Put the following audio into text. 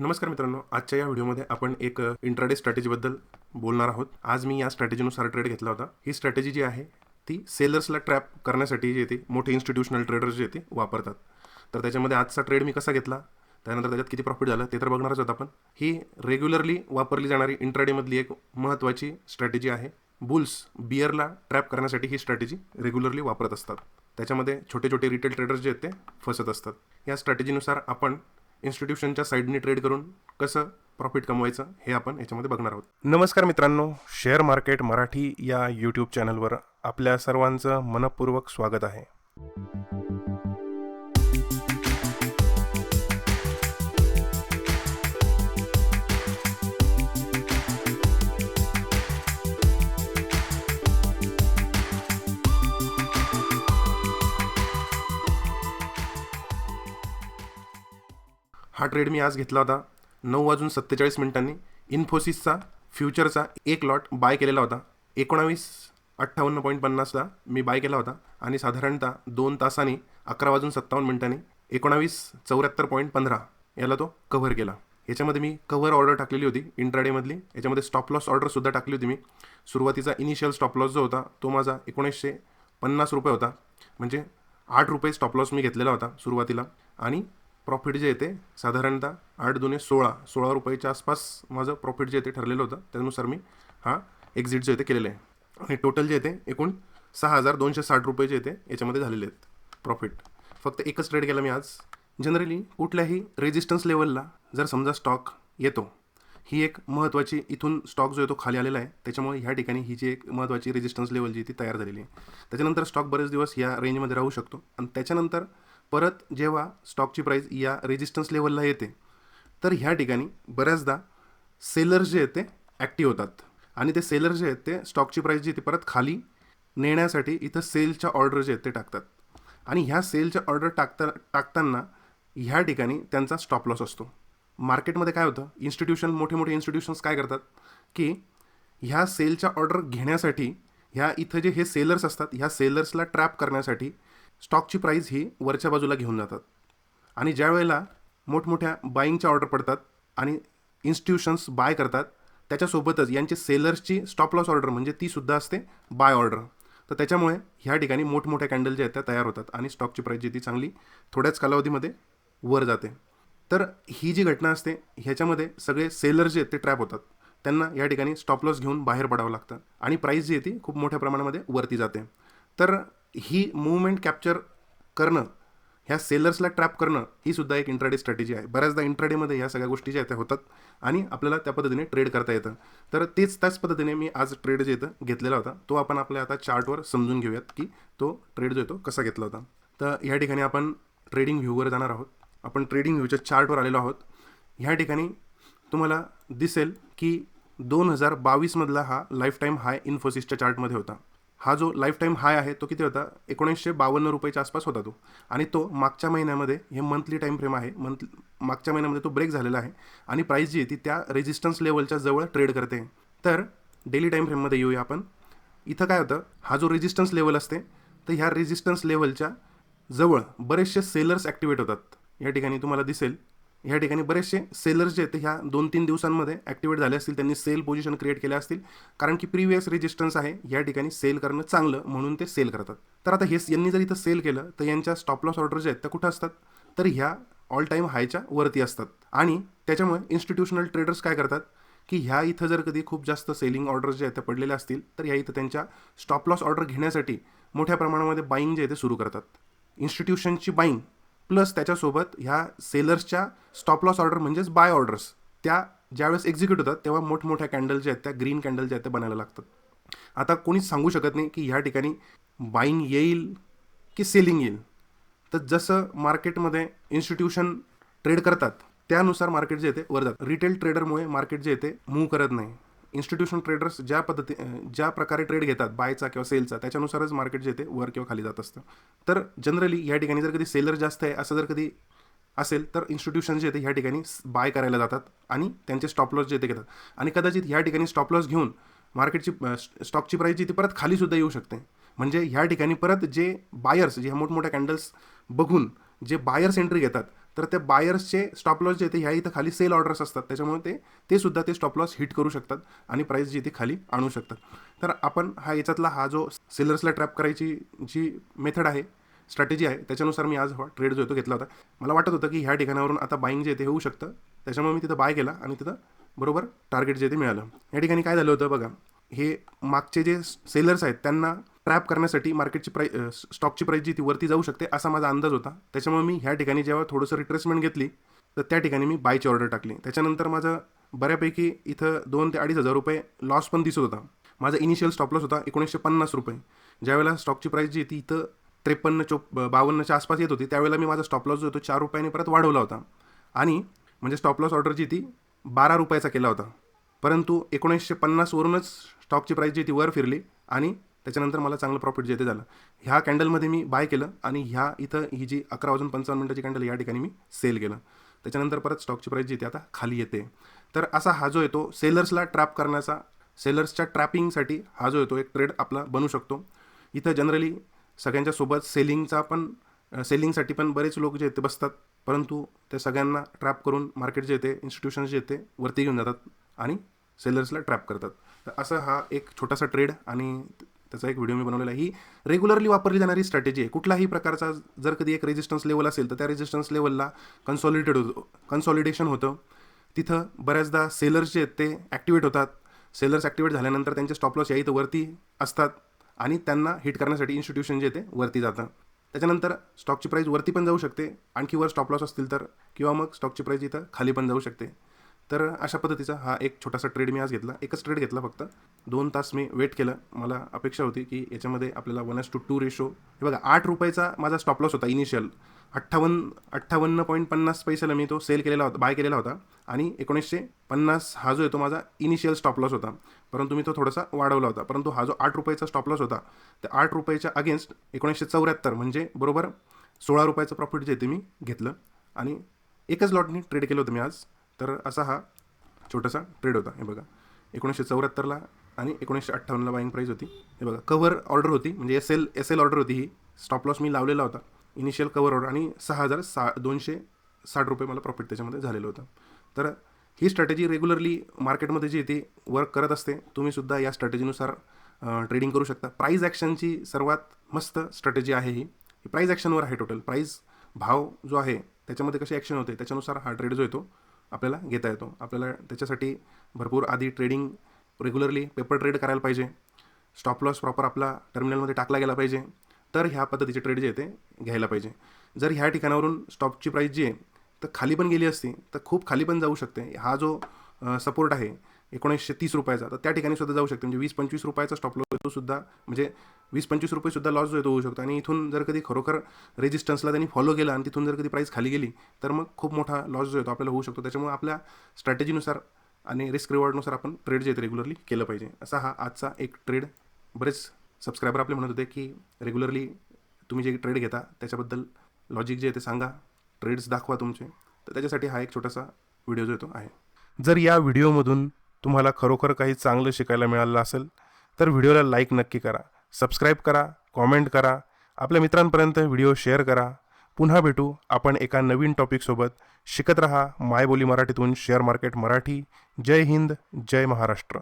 नमस्कार मित्रांनो आजच्या या व्हिडिओमध्ये आपण एक इंट्राडे स्ट्रॅटेजीबद्दल बोलणार आहोत. आज मी या स्ट्रॅटेजीनुसार ट्रेड घेतला होता. ही स्ट्रॅटेजी जी आहे ती सेलर्सला ट्रॅप करण्यासाठी जे येते मोठे इन्स्टिट्यूशनल ट्रेडर्स जे येते वापरतात. तर त्याच्यामध्ये आजचा ट्रेड मी कसा घेतला त्यानंतर त्याच्यात किती प्रॉफिट झालं ते तर बघणारच आहोत आपण. ही रेग्युलरली वापरली जाणारी इंट्राडेमधली एक महत्त्वाची स्ट्रॅटेजी आहे. बुल्स बियरला ट्रॅप करण्यासाठी ही स्ट्रॅटेजी रेग्युलरली वापरत असतात. त्याच्यामध्ये छोटे छोटे रिटेल ट्रेडर्स जे आहेत ते फसत असतात. या स्ट्रॅटेजीनुसार आपण इन्स्टिट्यूशनच्या साईडनी ट्रेड करून कसं प्रॉफिट कमवायचं हे आपण याच्यामध्ये बघणार आहोत. नमस्कार मित्रांनो शेअर मार्केट मराठी या यूट्यूब चॅनलवर आपल्या सर्वांचं मनपूर्वक स्वागत आहे. हा ट्रेड मी आज घेतला होता. नऊ वाजून सत्तेचाळीस मिनिटांनी. इन्फोसिसचा फ्युचरचा एक लॉट बाय केलेला होता. एकोणावीस अठ्ठावन्न पॉईंट पन्नासला मी बाय केला होता. आणि साधारणतः दोन तासांनी अकरा वाजून सत्तावन्न मिनिटांनी एकोणावीस चौऱ्याहत्तर पॉईंट पंधरा याला तो कव्हर केला. याच्यामध्ये मी कव्हर ऑर्डर टाकलेली होती इंट्राडेमधली याच्यामध्ये स्टॉप लॉस ऑर्डरसुद्धा टाकली होती मी. सुरुवातीचा इनिशियल स्टॉप लॉस जो होता तो माझा एकोणीसशे पन्नास रुपये होता. म्हणजे आठ रुपये स्टॉप लॉस मी घेतलेला होता सुरुवातीला. आणि प्रॉफिट जे येते साधारणतः आठ दोन्ही सोळा सोळा रुपयाच्या आसपास माझं प्रॉफिट जे येते ठरलेलं होतं. त्यानुसार मी हा एक्झिट जे येते केलेलं आहे. आणि टोटल जे येते एकूण सहा हजार दोनशे साठ रुपये जे येते याच्यामध्ये झालेले आहेत प्रॉफिट फक्त एकच ट्रेड केला मी आज. जनरली कुठल्याही रेजिस्टन्स लेवलला जर समजा स्टॉक येतो ही एक महत्त्वाची इथून स्टॉक जो आहे तो खाली आलेला आहे त्याच्यामुळे ह्या ठिकाणी ही जी एक महत्त्वाची रेजिस्टन्स लेवल जी ती तयार झालेली आहे. त्याच्यानंतर स्टॉक बरेच दिवस या रेंजमध्ये राहू शकतो. आणि त्याच्यानंतर परत जेव्हा स्टॉकची प्राईस या रेजिस्टन्स लेवलला येते तर ह्या ठिकाणी बऱ्याचदा सेलर्स जे आहेत ते ॲक्टिव्ह होतात. आणि ते सेलर जे आहेत ते स्टॉकची प्राईस जी ती परत खाली नेण्यासाठी इथं सेलच्या ऑर्डर जे आहेत ते टाकतात. आणि ह्या सेलच्या ऑर्डर टाकता टाकताना ह्या ठिकाणी त्यांचा स्टॉप लॉस असतो. मार्केटमध्ये काय होतं? इन्स्टिट्यूशन मोठे मोठे इन्स्टिट्यूशन्स काय करतात? की ह्या सेलच्या ऑर्डर घेण्यासाठी ह्या इथं जे हे सेलर्स असतात ह्या सेलर्सला ट्रॅप करण्यासाठी स्टॉकची प्राईज ही वरच्या बाजूला घेऊन जातात. आणि ज्या वेळेला मोठमोठ्या बाईंगच्या ऑर्डर पडतात आणि इन्स्टिट्यूशन्स बाय करतात त्याच्यासोबतच यांचे सेलर्सची स्टॉप लॉस ऑर्डर म्हणजे तीसुद्धा असते बाय ऑर्डर तर त्याच्यामुळे ह्या ठिकाणी मोठमोठ्या कॅन्डल ज्या आहेत त्या तयार होतात आणि स्टॉकची प्राईज जी ती चांगली थोड्याच कालावधीमध्ये वर जाते. तर ही जी घटना असते ह्याच्यामध्ये सगळे सेलर जे आहेत ते ट्रॅप होतात. त्यांना या ठिकाणी स्टॉप लॉस घेऊन बाहेर पडावं लागतं आणि प्राईस जी आहे ती खूप मोठ्या प्रमाणामध्ये वरती जाते. तर ही मुवमेंट कॅप्चर करणं ह्या सेलर्सला ट्रॅप करणं ही सुद्धा एक इंट्राडे स्ट्रॅटेजी आहे. बऱ्याचदा इंट्राडेमध्ये ह्या सगळ्या गोष्टी ज्या त्या होतात आणि आपल्याला त्या पद्धतीने ट्रेड करता येतं. तर तेच त्याच पद्धतीने मी आज ट्रेड जे येतं घेतलेला होता तो आपण आपल्या आता चार्टवर समजून घेऊयात की तो ट्रेड जो येतो कसा घेतला होता. तर ह्या ठिकाणी आपण ट्रेडिंग व्ह्यूवर जाणार आहोत. आपण ट्रेडिंग व्ह्यूच्या चार्टवर आलेलो आहोत. ह्या ठिकाणी तुम्हाला दिसेल की दोन हजार बावीसमधला हा लाईफ टाईम हाय इन्फोसिसच्या चार्टमध्ये होता. हा जो लाईफ टाईम हाय आहे तो किती होता? एकोणीसशे बावन्न रुपयाच्या आसपास होता तो. आणि तो मागच्या महिन्यामध्ये हे मंथली टाईम फ्रेम आहे मंथ मागच्या महिन्यामध्ये तो ब्रेक झालेला आहे. आणि प्राईस जी आहे ती त्या रेजिस्टन्स लेवलच्या जवळ ट्रेड करते. तर डेली टाईम फ्रेममध्ये येऊया आपण. इथं काय होतं? हा जो रेजिस्टन्स लेवल असते तर ह्या रेजिस्टन्स लेवलच्या जवळ बरेचसे सेलर्स ॲक्टिवेट होतात. या ठिकाणी तुम्हाला दिसेल ह्या ठिकाणी बरेचसे सेलर्स जे आहेत ह्या दोन तीन दिवसांमध्ये ॲक्टिवेट झाले असतील त्यांनी सेल पोझिशन क्रिएट केले असतील. कारण की प्रिव्हियस रेजिस्टन्स आहे या ठिकाणी सेल करणं चांगलं म्हणून ते सेल करतात. तर आता हे यांनी जर इथं सेल केलं तर यांच्या स्टॉप लॉस ऑर्डर जे आहेत त्या कुठं असतात? तर ह्या ऑल टाईम हायच्या वरती असतात. आणि त्याच्यामुळे इन्स्टिट्यूशनल ट्रेडर्स काय करतात? की ह्या इथं जर कधी खूप जास्त सेलिंग ऑर्डर्स जे आहेत त्या पडलेल्या असतील तर ह्या इथं त्यांच्या स्टॉप लॉस ऑर्डर घेण्यासाठी मोठ्या प्रमाणामध्ये बाईंग जे आहे ते सुरू करतात. इन्स्टिट्यूशनची बाईंग प्लस त्याच्यासोबत ह्या सेलर्सच्या स्टॉप लॉस ऑर्डर म्हणजेच बाय ऑर्डर्स त्या ज्यावेळेस एक्झिक्यूट होतात तेव्हा मोठमोठ्या कॅन्डल ज्या आहेत त्या ग्रीन कॅन्डल ज्या आहेत त्या बनायला लागतात. आता कोणीच सांगू शकत नाही की ह्या ठिकाणी बाईंग येईल की सेलिंग येईल. तर जसं मार्केटमध्ये इन्स्टिट्यूशन ट्रेड करतात त्यानुसार मार्केट जे येते वर जातं रिटेल ट्रेडरमुळे मार्केट जे येते मूव्ह करत नाही. इन्स्टिट्यूशन ट्रेडर्स ज्या पद्धती ज्या प्रकारे ट्रेड घेतात बायचा किंवा सेलचा त्याच्यानुसारच मार्केट जे ते वर किंवा खाली जात असतं. तर जनरली या ठिकाणी जर कधी सेलर जास्त आहे असं जर कधी असेल तर इन्स्टिट्यूशन जे येते ह्या ठिकाणी बाय करायला जातात आणि त्यांचे स्टॉप लॉस जे ते घेतात. आणि कदाचित ह्या ठिकाणी स्टॉप लॉस घेऊन मार्केटची स्टॉकची प्राईस जी ती परत खालीसुद्धा येऊ शकते. म्हणजे ह्या ठिकाणी परत जे बायर्स जे मोठमोठ्या कॅन्डल्स बघून जे बायर्स एंट्री घेतात तर त्या बायर्सचे स्टॉप लॉस जे ते ह्या इथं खाली सेल ऑर्डर्स असतात. त्याच्यामुळे ते ते सुद्धा ते स्टॉप लॉस हिट करू शकतात आणि प्राईस जी ते खाली आणू शकतात. तर आपण हा याच्यातला हा जो सेलर्सला ट्रॅप करायची जी मेथड आहे स्ट्रॅटेजी आहे त्याच्यानुसार मी आज हा ट्रेड जो तो घेतला होता. मला वाटत होतं की ह्या ठिकाणावरून आता बाईंग जे ते होऊ शकतं. त्याच्यामुळे मी तिथं बाय केला आणि तिथं बरोबर टार्गेट जे ते मिळालं. या ठिकाणी काय झालं होतं बघा हे मागचे जे सेलर्स आहेत त्यांना ट्रॅप करण्यासाठी मार्केटची प्राईस स्टॉकची प्राईस जी ती वरती जाऊ शकते असा माझा अंदाज होता. त्याच्यामुळे मी ह्या ठिकाणी जेव्हा थोडंसं रिट्रेसमेंट घेतली तर त्या ठिकाणी मी बायची ऑर्डर टाकली. त्याच्यानंतर माझं बऱ्यापैकी इथं दोन ते अडीच हजार रुपये लॉस पण दिसत होता. माझा इनिशियल स्टॉप लॉस होता एकोणीसशे पन्नास रुपये. ज्यावेळेला स्टॉकची प्राईस जी ती इथं त्रेपन्न चोप बावन्नच्या आसपास येत होती त्यावेळेला मी माझा स्टॉप लॉस जो होतो चार रुपयाने परत वाढवला होता. आणि म्हणजे स्टॉप लॉस ऑर्डर जी ती बारा रुपयाचा केला होता. परंतु एकोणीसशे पन्नासवरूनच स्टॉकची प्राईस जी ती वर फिरली आणि त्याच्यानंतर मला चांगलं प्रॉफिट जे ते झालं. ह्या कॅन्डलमध्ये मी बाय केलं आणि ह्या इथं ही जी अकरा वाजून पंचावन्न मिनटाची कॅन्डल या ठिकाणी मी सेल केलं. त्याच्यानंतर परत स्टॉकची प्राईस जी ती आता खाली येते. तर असा हा जो येतो सेलर्सला ट्रॅप करण्याचा सेलर्सच्या ट्रॅपिंगसाठी हा जो येतो एक ट्रेड आपला बनू शकतो. इथं जनरली सगळ्यांच्या सोबत सेलिंगचा पण सेलिंगसाठी पण बरेच लोक जे येते ते बसतात. परंतु ते सगळ्यांना ट्रॅप करून मार्केट जे येते इन्स्टिट्यूशन्स जे येते वरती घेऊन जातात आणि सेलर्सला ट्रॅप करतात. तर असं हा एक छोटासा ट्रेड आणि त्याचा एक व्हिडिओ मी बनवलेला ही रेग्युलरली वापरली जाणारी स्ट्रॅटेजी आहे. कुठलाही प्रकारचा जर कधी एक रेजिस्टन्स लेवल असेल तर त्या रेजिस्टन्स लेवलला कन्सॉलिडेट होतो कन्सॉलिडेशन होतं. तिथं बऱ्याचदा सेलर्स जे आहेत ते ॲक्टिवेट होतात. सेलर्स ॲक्टिवेट झाल्यानंतर त्यांचे स्टॉप लॉस या इथं वरती असतात आणि त्यांना हिट करण्यासाठी इन्स्टिट्यूशन जे ते वरती जातं. त्याच्यानंतर स्टॉकची प्राईस वरती पण जाऊ शकते. आणखी वर स्टॉप लॉस असतील तर किंवा मग स्टॉकची प्राईस इथं खाली पण जाऊ शकते. तर अशा पद्धतीचा हा एक छोटासा ट्रेड मी आज घेतला. एकच ट्रेड घेतला फक्त. दोन तास मी वेट केलं. मला अपेक्षा होती की याच्यामध्ये आपल्याला one is to two ratio हे बघा आठ रुपयाचा माझा स्टॉप लॉस होता इनिशियल अठ्ठावन्न अठ्ठावन्न पॉईंट पन्नास पैशाला मी तो सेल केलेला होता बाय केलेला होता. आणि एकोणीसशे पन्नास हा जो आहे तो माझा इनिशियल स्टॉप लॉस होता. परंतु मी तो थोडासा वाढवला होता. परंतु हा जो आठ रुपयाचा स्टॉप लॉस होता त्या आठ रुपयाच्या अगेन्स्ट एकोणीसशे चौऱ्याहत्तर म्हणजे बरोबर सोळा रुपयाचं प्रॉफिट जे ते मी घेतलं. आणि एकच लॉटनी ट्रेड केलं होतं मी आज. तर असा हा छोटासा ट्रेड होता. हे बघा. एकोणीसशे चौऱ्याहत्तरला आणि एकोणीसशे अठ्ठावन्नला बाईंग प्राईस होती. हे बघा. कवर ऑर्डर होती. म्हणजे S L S L order होती ही. स्टॉप लॉस मी लावलेला होता. इनिशियल कवर ऑर्डर आणि सहा हजार सा दोनशे साठ रुपये मला प्रॉफिट त्याच्यामध्ये झालेलं होतं. तर ही स्ट्रॅटेजी रेग्युलरली मार्केटमध्ये जी ती वर्क करत असते. तुम्हीसुद्धा या स्ट्रॅटेजीनुसार ट्रेडिंग करू शकता. प्राईज ॲक्शनची सर्वात मस्त स्ट्रॅटेजी आहे ही. ही प्राईज ॲक्शनवर आहे टोटल प्राईज भाव जो आहे त्याच्यामध्ये कशी ॲक्शन होते त्याच्यानुसार हा ट्रेड जो येतो आपल्याला घेता येतो. आपल्याला त्याच्यासाठी भरपूर आधी ट्रेडिंग रेग्युलरली पेपर ट्रेड करायला पाहिजे. स्टॉप लॉस प्रॉपर आपला टर्मिनलमध्ये टाकला गेला पाहिजे. तर ह्या पद्धतीचे ट्रेड जे आहे ते घ्यायला पाहिजे. जर ह्या ठिकाणावरून स्टॉपची प्राईस जी आहे तर खाली पण गेली असती तर खूप खाली पण जाऊ शकते. हा जो सपोर्ट आहे एकोणीसशे तीस रुपयाचा. तर त्या ठिकाणी सुद्धा जाऊ शकते. म्हणजे वीस पंचवीस रुपयाचा स्टॉप लॉस तो सुद्धा. म्हणजे वीस पंचवीस रुपये सुद्धा लॉस जो आहे तो होऊ शकतो. आणि इथून जर कधी खरोखर रेजिस्टन्सला त्यांनी फॉलो केला आणि तिथून जर कधी प्राईस खाली गेली तर मग खूप मोठा लॉस जो आहे तो आपल्याला होऊ शकतो. त्याच्यामुळे आपल्या स्ट्रॅटेजीनुसार आणि रिस्क रिवॉर्डनुसार आपण ट्रेड जे आहे रेग्युलरली केलं पाहिजे. असा हा आजचा एक ट्रेड बरेच सबस्क्रायबर आपले म्हणत होते की रेग्युलरली तुम्ही जे ट्रेड घेता त्याच्याबद्दल लॉजिक जे आहे ते सांगा. ट्रेड्स दाखवा तुमचे. तर त्याच्यासाठी हा एक छोटासा व्हिडिओ जो येतो आहे. जर या व्हिडिओमधून तुम्हाला खरोखर काही चांगलं शिकायला मिळालं असेल तर व्हिडिओला लाईक नक्की करा सबस्क्राईब करा कॉमेंट करा आपल्या मित्रांपर्यंत व्हिडिओ शेअर करा. पुन्हा भेटू आपण एका नवीन टॉपिकसोबत शिकत रहा मायबोली मराठीतून शेअर मार्केट मराठी. जय हिंद जय महाराष्ट्र.